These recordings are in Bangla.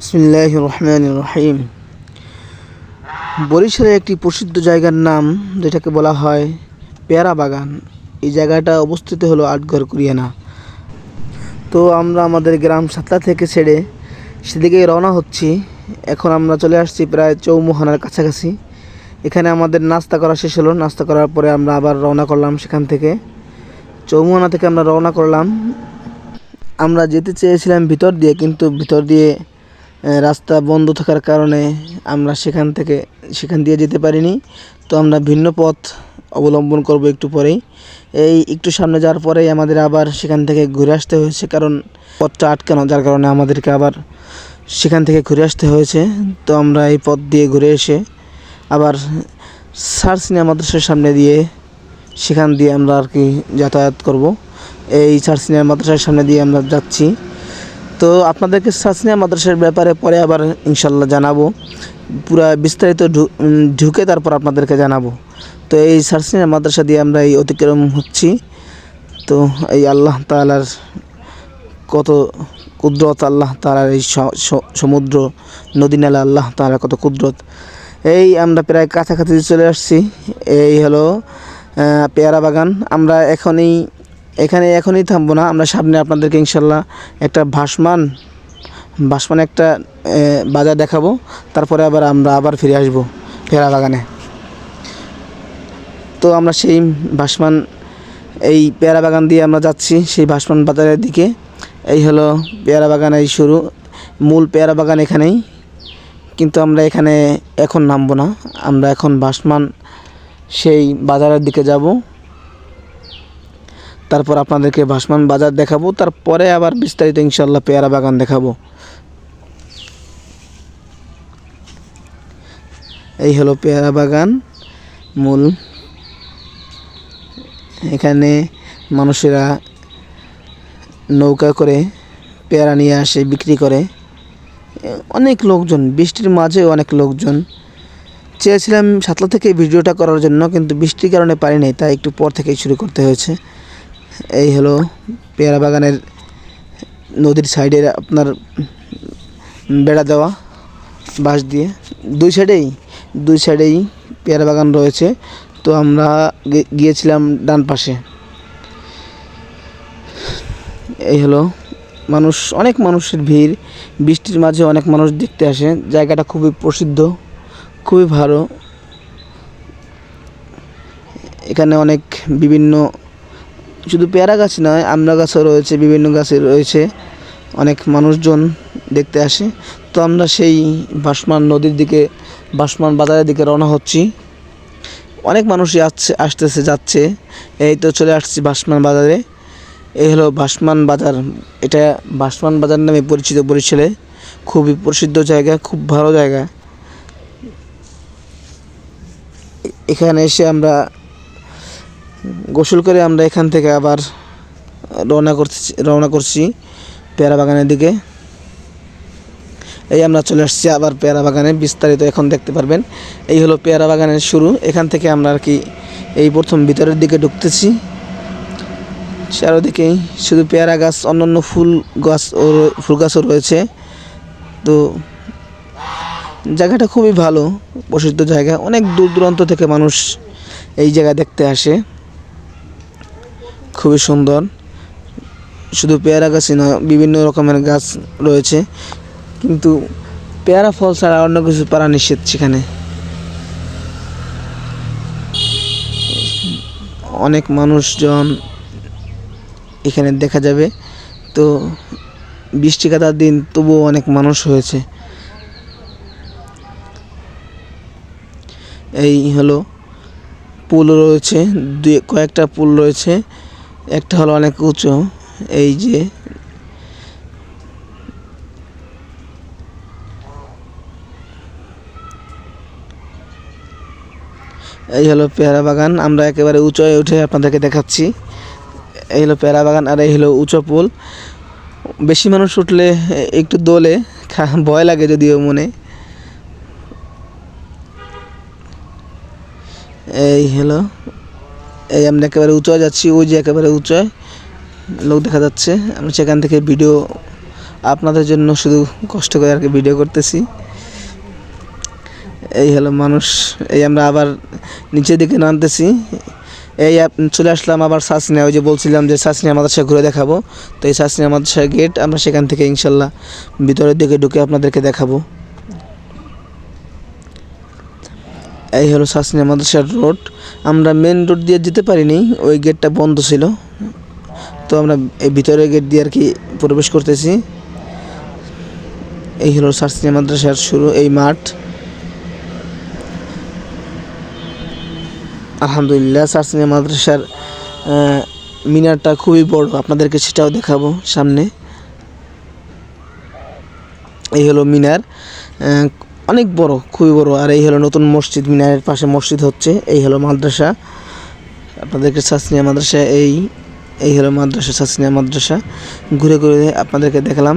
বিসমিল্লাহ রহমান রহিম বরিশালের একটি প্রসিদ্ধ জায়গার নাম, যেটাকে বলা হয় পেয়ারা বাগান। এই জায়গাটা অবস্থিত হলো আটঘর কুরিয়ানা। তো আমরা আমাদের গ্রাম সাতলা থেকে ছেড়ে সেদিকে রওনা হচ্ছি। এখন আমরা চলে আসছি প্রায় চৌমোহনার কাছাকাছি। এখানে আমাদের নাস্তা করা শেষ হলো। নাস্তা করার পরে আমরা আবার রওনা করলাম সেখান থেকে। চৌমোহনা থেকে আমরা রওনা করলাম। আমরা যেতে চেয়েছিলাম ভিতর দিয়ে, কিন্তু ভিতর দিয়ে রাস্তা বন্ধ থাকার কারণে আমরা সেখান থেকে সেখান দিয়ে যেতে পারিনি। তো আমরা ভিন্ন পথ অবলম্বন করব একটু পরেই। এই একটু সামনে যাওয়ার পরেই আমাদের আবার সেখান থেকে ঘুরে আসতে হয়েছে, কারণ পথটা আটকানো, যার কারণে আমাদেরকে আবার সেখান থেকে ঘুরে আসতে হয়েছে। তো আমরা এই পথ দিয়ে ঘুরে এসে আবার সার সিনেমা মাদ্রাসার সামনে দিয়ে সেখান দিয়ে আমরা আর কি যাতায়াত করব। এই সার সিনেমা মাদ্রাসার সামনে দিয়ে আমরা যাচ্ছি। তো আপনাদেরকে সার সিনেমা মাদ্রাসার ব্যাপারে পরে আবার ইনশাল্লাহ জানাব। পুরা বিস্তারিত ঢুকে তারপর আপনাদেরকে জানাব। তো এই সার সিনেমা মাদ্রাসা দিয়ে আমরা এই অতিক্রম হচ্ছি। তো এই আল্লাহ তালার কত কুদরত, আল্লাহ তালার এই সমুদ্র, নদী নালা, আল্লাহ তালার কত কুদরত। এই আমরা প্রায় কাছাকাছি চলে আসছি। এই হলো পেয়ারা বাগান। আমরা এখনই এখানে এখনই থামবো না, আমরা সামনে আপনাদেরকে ইনশাল্লাহ একটা ভাসমান ভাসমান একটা বাজার দেখাবো, তারপরে আবার আমরা আবার ফিরে আসব পেয়ারা বাগানে। তো আমরা সেই ভাসমান, এই পেয়ারা বাগান দিয়ে আমরা যাচ্ছি, সেই ভাসমান বাজারের দিকে। এই হলো পেয়ারা বাগান এই শুরু, মূল পেয়ারা বাগান এখানেই। কিন্তু আমরা এখানে এখন নামবো না, আমরা এখন ভাসমান সেই বাজারের দিকে যাব। তারপর আপনাদেরকে ভাসমান বাজার দেখাবো। তারপরে আবার বিস্তারিত ইনশাল্লাহ পেয়ারা বাগান দেখাবো। এই হলো পেয়ারা বাগান, মূল। এখানে মানুষেরা নৌকা করে পেয়ারা নিয়ে আসে, বিক্রি করে। অনেক লোকজন, বৃষ্টির মাঝে অনেক লোকজন। চেয়েছিলাম সাতলা থেকে ভিডিওটা করার জন্য, কিন্তু বৃষ্টির কারণে পারিনি, তাই একটু পর থেকেই শুরু করতে হয়েছে। এই হলো পেয়ারা বাগানের নদীর সাইডে আপনার বেড়া দেওয়া বাঁশ দিয়ে। দুই সাইডেই দুই সাইডেই পেয়ারা বাগান রয়েছে। তো আমরা গিয়েছিলাম ডান পাশে। এই হলো মানুষ, অনেক মানুষের ভিড়। বৃষ্টির মাঝে অনেক মানুষ দেখতে আসে। জায়গাটা খুবই প্রসিদ্ধ, খুবই ভালো। এখানে অনেক বিভিন্ন শুধু পেয়ারা গাছ নয় আমড়া গাছও রয়েছে, বিভিন্ন গাছে রয়েছে। অনেক মানুষজন দেখতে আসে। তো আমরা সেই বাসমান নদীর দিকে, বাসমান বাজারের দিকে রওনা হচ্ছি। অনেক মানুষই আসছে, আসতেছে, যাচ্ছে। এই তো চলে আসছি বাসমান বাজারে। এই হলো বাসমান বাজার। এটা বাসমান বাজার নামে পরিচিত বরিশালে। খুবই প্রসিদ্ধ জায়গা, খুব ভালো জায়গা। এখানে এসে আমরা গোসল করে আমরা এখান থেকে আবার রওনা করছি রওনা করছি পেয়ারা বাগানের দিকে। এই আমরা চলে আসছি আবার পেয়ারা বাগানে বিস্তারিত এখন দেখতে পারবেন। এই হলো পেয়ারা বাগানের শুরু, এখান থেকে আমরা আর কি এই প্রথম ভিতরের দিকে ঢুকতেছি। চারোদিকেই শুধু পেয়ারা গাছ, অন্যান্য ফুল গাছ ও ফুল গাছও রয়েছে। তো জায়গাটা খুবই ভালো, প্রসিদ্ধ জায়গা। অনেক দূর দূরান্ত থেকে মানুষ এই জায়গা দেখতে আসে। খুবই সুন্দর। শুধু পেয়ারা গাছই নয়, বিভিন্ন রকমের গাছ রয়েছে। কিন্তু পেয়ারা ফল ছাড়া অন্য কিছু পারা নিষেধ সেখানে। অনেক মানুষজন এখানে দেখা যাবে। তো বৃষ্টি কাতার দিন তবুও অনেক মানুষ হয়েছে। এই হলো পুল রয়েছে দুই কয়েকটা পুল রয়েছে। একটা হলো অনেক উঁচু, এই যে। এই হলো পেয়ারা বাগান, আমরা একেবারে উঁচুয় উঠে আপনাদেরকে দেখাচ্ছি। এই হলো পেয়ারা বাগান আর এই হলো উঁচু পুল। বেশি মানুষ উঠলে একটু দোলে ভয় লাগে যদিও মনে। এই হলো এই আমরা একেবারে উঁচু যাচ্ছি, ওই যে একেবারে উঁচুয় লোক দেখা যাচ্ছে। আমি সেখান থেকে ভিডিও আপনাদের জন্য শুধু কষ্ট করে আর কি ভিডিও করতেছি। এই হলো মানুষ, এই আমরা আবার নিচের দিকে নামতেছি। এই চলে আসলাম আবার সাসনিয়া, ওই যে বলছিলাম যে সাসনিয়া মাদ্রাসা ঘুরে দেখাবো। তো এই সাসনিয়া মাদ্রাসার গেট আমরা সেখান থেকে ইনশাল্লাহ ভিতরের দিকে ঢুকে আপনাদেরকে দেখাবো। এই হলো সাসনিয়া মাদ্রাসার রোড। আমরা মেন রোড দিয়ে যেতে পারিনি, ওই গেটটা বন্ধ ছিল। তো আমরা এই ভিতরের গেট দিয়ে আর কি প্রবেশ করতেছি। এই হলো সাসনিয়া মাদ্রাসার শুরু, এই মাঠ। আলহামদুলিল্লাহ, সাসনিয়া মাদ্রাসার মিনারটা খুবই বড়। আপনাদেরকে সেটাও দেখাবো সামনে। এই হলো মিনার অনেক বড়, খুবই বড়। আর এই হলো নতুন মসজিদ, মিনারের পাশে মসজিদ হচ্ছে। এই হলো মাদ্রাসা। আপনাদেরকে সাসনিয়া মাদ্রাসা, এই এই হলো মাদ্রাসা, সাসনিয়া মাদ্রাসা। ঘুরে ঘুরে আপনাদেরকে দেখালাম।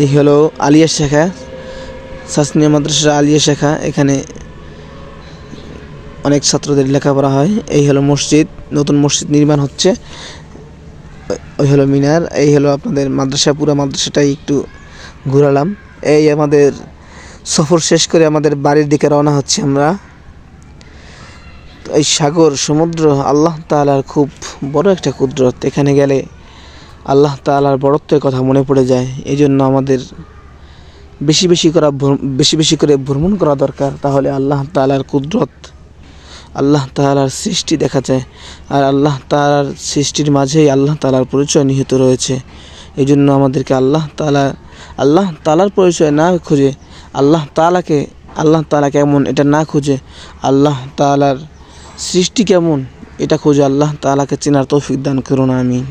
এই হলো আলিয়া শাখা, সাসনিয়া মাদ্রাসা আলিয়া শাখা। এখানে অনেক ছাত্রদের লেখাপড়া হয়। এই হলো মসজিদ, নতুন মসজিদ নির্মাণ হচ্ছে। হলো মিনার, এই হলো আপনাদের মাদ্রাসা, পুরো মাদ্রাসাটাই একটু ঘুরালাম। এই আমাদের সফর শেষ করে আমাদের বাড়ির দিকে রওনা হচ্ছে আমরা। এই সাগর, সমুদ্র, আল্লাহ তাআলার খুব বড় একটা কুদরত। এখানে গেলে আল্লাহ তালার বড়ত্বের কথা মনে পড়ে যায়। এই জন্য আমাদের বেশি বেশি করা বেশি বেশি করে ভ্রমণ করা দরকার। তাহলে আল্লাহ তাআলার কুদরত আল্লাহ তালার সৃষ্টি দেখা যায়। আর আল্লাহ তালার সৃষ্টির মাঝেই আল্লাহ তালার পরিচয় নিহিত রয়েছে। এই জন্য আমাদেরকে আল্লাহ তালা আল্লাহ তালার পরিচয় না খুঁজে, আল্লাহ তালাকে আল্লাহ তালা কেমন এটা না খুঁজে, আল্লাহ তালার সৃষ্টি কেমন এটা খুঁজে আল্লাহ তালাকে চেনার তৌফিক দান করুন, আমিন।